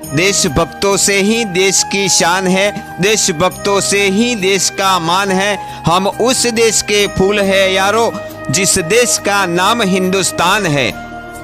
देशभक्तों से ही देश की शान है देशभक्तों से ही देश का मान है हम उस देश के फूल है यारो जिस देश का नाम हिंदुस्तान है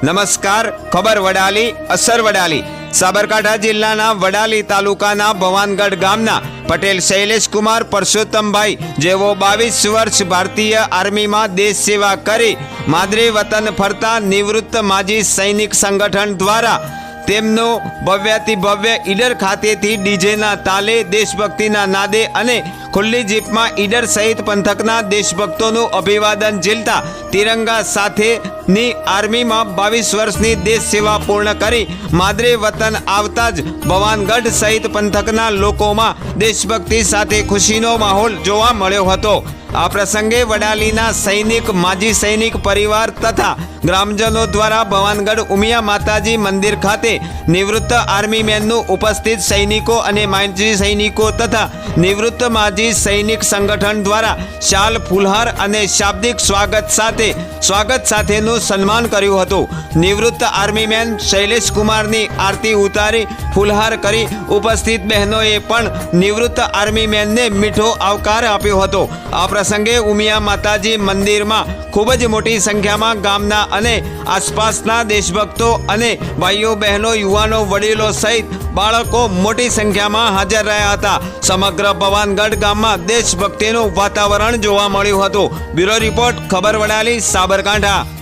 નમસ્કાર ખબર વડાલી અસર વડાલી સાબરકાંઠા જિલ્લાના વડાલી તાલુકાના ભવાનગઢ ગામના પટેલ શૈલેષકુમાર પરસોત્તમભાઈ જેઓ બાવીસ વર્ષ ભારતીય આર્મીમાં દેશ સેવા કરી માદરે વતન ફરતા નિવૃત્ત માજી સૈનિક સંગઠન દ્વારા તેમનું ભવ્યાતિ ભવ્ય ઈડર ખાતેથી ડીજેના તાલે દેશભક્તિના નાદે અને ખુલ્લી જીપમાં ઈડર સહિત પંથકના દેશભક્તોનું અભિવાદન ઝીલતા તિરંગા સાથેની આર્મીમાં બાવીસ વર્ષની દેશ સેવા પૂર્ણ કરી માદરે વતન આવતા જ ભવાનગઢ સહિત પંથકના લોકોમાં દેશભક્તિ સાથે ખુશીનો માહોલ જોવા મળ્યો હતો. આ પ્રસંગે વડાલીના સૈનિક, માજી સૈનિક પરિવાર તથા ગ્રામજનો દ્વારા ભવાનગઢ ઉમિયા માતાજી મંદિર ખાતે નિવૃત્ત આર્મી મેનનું ઉપસ્થિત સૈનિકો અને માજી સૈનિકો તથા નિવૃત્ત માજી સૈનિક સંગઠન દ્વારા શાલ, ફુલહાર અને શાબ્દિક સ્વાગત સાથે, સ્વાગત સાથેનું સન્માન કર્યું હતું. નિવૃત્ત આર્મી મેન શૈલેષ કુમારની આરતી ઉતારી, ફુલહાર કરી ઉપસ્થિત બહેનોએ પણ નિવૃત્ત આર્મી મેનને મીઠો આવકાર આપ્યો હતો. આ પ્રસંગે ઉમિયા માતાજી મંદિરમાં ખૂબ જ મોટી સંખ્યામાં ગામના અને આસપાસના દેશભક્તો અને ભાઈઓ, બહેનો, યુવાનો, વડીલો સહિત બાળકો મોટી સંખ્યામાં હાજર રહ્યા હતા. સમગ્ર ભવાનગઢ ગામમાં દેશભક્તિનું વાતાવરણ જોવા મળ્યું હતું. બ્યુરો રિપોર્ટ, ખબર વડાલી, સાબરકાંઠા.